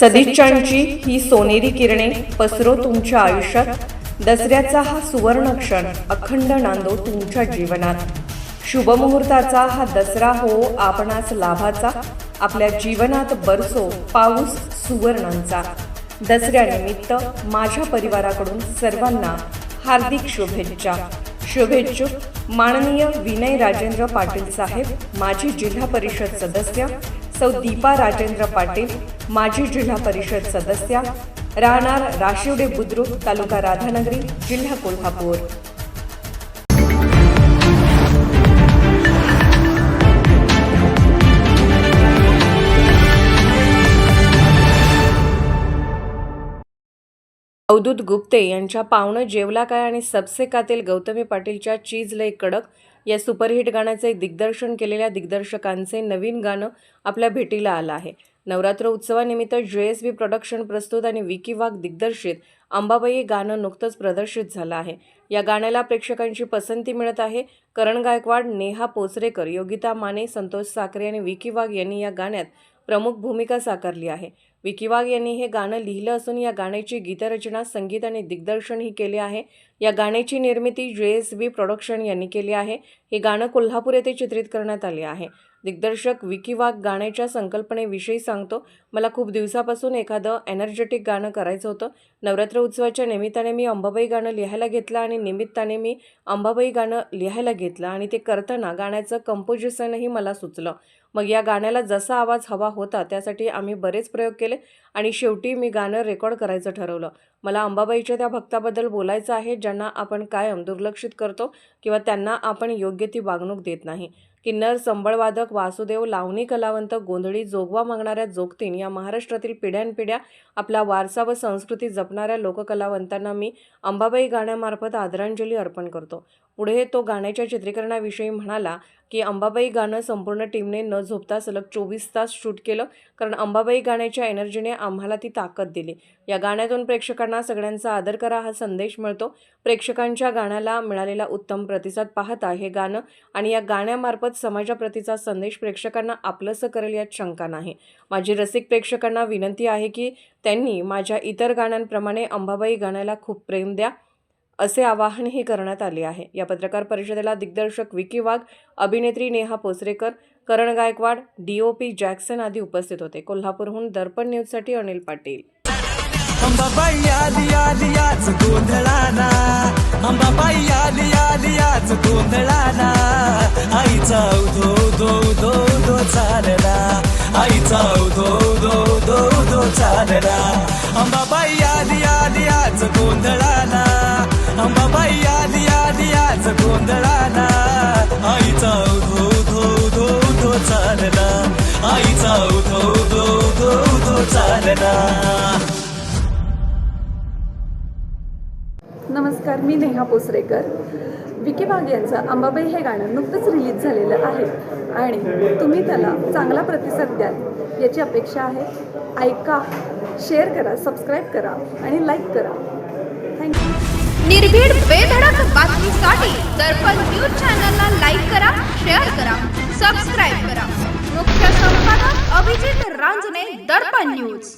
सदिच्छांची ही सोनेरी किरणे पसरो तुमच्या आयुष्यात. दसऱ्याचा हा सुवर्ण क्षण अखंड नांदो तुमच्या जीवनात. शुभमुहूर्ताचा हा दसरा हो आपणास लाभाचा. आपल्या जीवनात बरसो पाऊस सुवर्णांचा. दसऱ्यानिमित्त माझ्या परिवाराकडून सर्वांना हार्दिक शुभेच्छा. शुभेच्छुक माननीय विनय राजेंद्र पाटील साहेब माजी जिल्हा परिषद सदस्य सौ दीपा राजेंद्र पाटील माजी जिल्हा परिषद सदस्या राहणार राशिवडे बुद्रुक तालुका राधानगरी जिल्हा कोल्हापूर. अवधूत गुप्ते यांच्या पावणं जेवला काय आणि सबसे कातील गौतमी पाटीलच्या चीज लय कडक या सुपरहिट गाण्याचे दिग्दर्शन केलेल्या दिग्दर्शकांचे नवीन गाणं आपल्या भेटीला आलं आहे. नवरात्र उत्सवानिमित्त जे एस बी प्रोडक्शन प्रस्तुत आणि विकी वाघ दिग्दर्शित अंबाबाई हे गाणं नुकतंच प्रदर्शित झालं आहे. या गाण्याला प्रेक्षकांची पसंती मिळत आहे. करण गायकवाड नेहा पोचरेकर योगिता माने संतोष साखरे आणि विकी वाघ यांनी या गाण्यात प्रमुख भूमिका साकारली आहे. विकी वाघ यांनी हे गाणं लिहिलं असून या गाण्याची गीतरचना संगीत आणि दिग्दर्शनही केले आहे. या गाण्याची निर्मिती जे एस बी प्रोडक्शन यांनी केली आहे. हे गाणं कोल्हापूर येथे चित्रित करण्यात आले आहे. दिग्दर्शक विकी वाघ गाण्याच्या संकल्पनेविषयी सांगतो. मला खूप दिवसापासून एखादं एनर्जेटिक गाणं करायचं होतं. नवरात्र उत्सवाच्या निमित्ताने मी अंबाबाई गाणं लिहायला घेतलं आणि निमित्ताने मी अंबाबाई गाणं लिहायला घेतलं आणि ते करताना गाण्याचं कंपोजिशनही मला सुचलं. मग या गाण्याला जसा आवाज हवा होता त्यासाठी आम्ही बरेच प्रयोग केले आणि शेवटी मी गाणं रेकॉर्ड करायचं ठरवलं. मला अंबाबाईच्या त्या भक्ताबद्दल बोलायचं आहे. ज्यांना आपण कायम दुर्लक्षित करतो किंवा त्यांना आपण योग्य ती वागणूक देत नाही. किन्नर संबळवादक वासुदेव लावणी कलावंत गोंधळी जोगवा मागणाऱ्या जोगतीन या महाराष्ट्रातील पिढ्यानपिढ्या आपला वारसा व संस्कृती जपणाऱ्या लोककलावंतांना मी अंबाबाई गाण्यामार्फत आदरांजली अर्पण करतो. पुढे तो गाण्याच्या चित्रीकरणाविषयी म्हणाला की अंबाबाई गाणं संपूर्ण टीमने न झोपता सलग चोवीस तास शूट केलं कारण अंबाबाई गाण्याच्या एनर्जीने आम्हाला ती ताकद दिली. या गाण्यातून प्रेक्षकांना सगळ्यांचा आदर करा हा संदेश मिळतो. प्रेक्षकांच्या गाण्याला मिळालेला उत्तम प्रतिसाद पाहता हे गाणं आणि या गाण्यामार्फत समाजाप्रतीचा संदेश प्रेक्षकांना आपलंसं करेल यात शंका नाही. माझी रसिक प्रेक्षकांना विनंती आहे की त्यांनी माझ्या इतर गाण्यांप्रमाणे अंबाबाई गाण्याला खूप प्रेम द्या असे आवाहनही करण्यात आले आहे. या पत्रकार परिषदेला दिग्दर्शक विकी वाघ अभिनेत्री Neha Pocharekar Karan Gaikwad D O P Jackson आदी उपस्थित होते. कोल्हापूरहून दर्पण न्यूजसाठी अनिल पाटील. आली याच गोंधळाना आईचा उधो उधो उधो उधो चालला. आईचा उधो उधो उधो उधो चालला. अंबाबाई आली आली याच गोंधळाना अंबाबाई आली आली याच गोंधळाना आईचा उधो उधो उधो उधो चालला. आईचा उधो उधो उधो उधो चालला. नमस्कार मी नेहा पोसरेकर. विकी वाघ यांचं अंबाबाई हे गाणं नुकतंच रिलीज झालेलं आहे. आणि तुम्ही त्याला चांगला प्रतिसाद द्याल. याची अपेक्षा आहे. ऐका शेअर करा सबस्क्राईब करा आणि लाईक करा. थँक्यू निर्भीड बेधडक बातमीसाठी दर्पण न्यूज चॅनलला लाईक करा शेअर करा सबस्क्राईब करा. मुख्य संपादक अभिजित रांजने दर्पण न्यूज.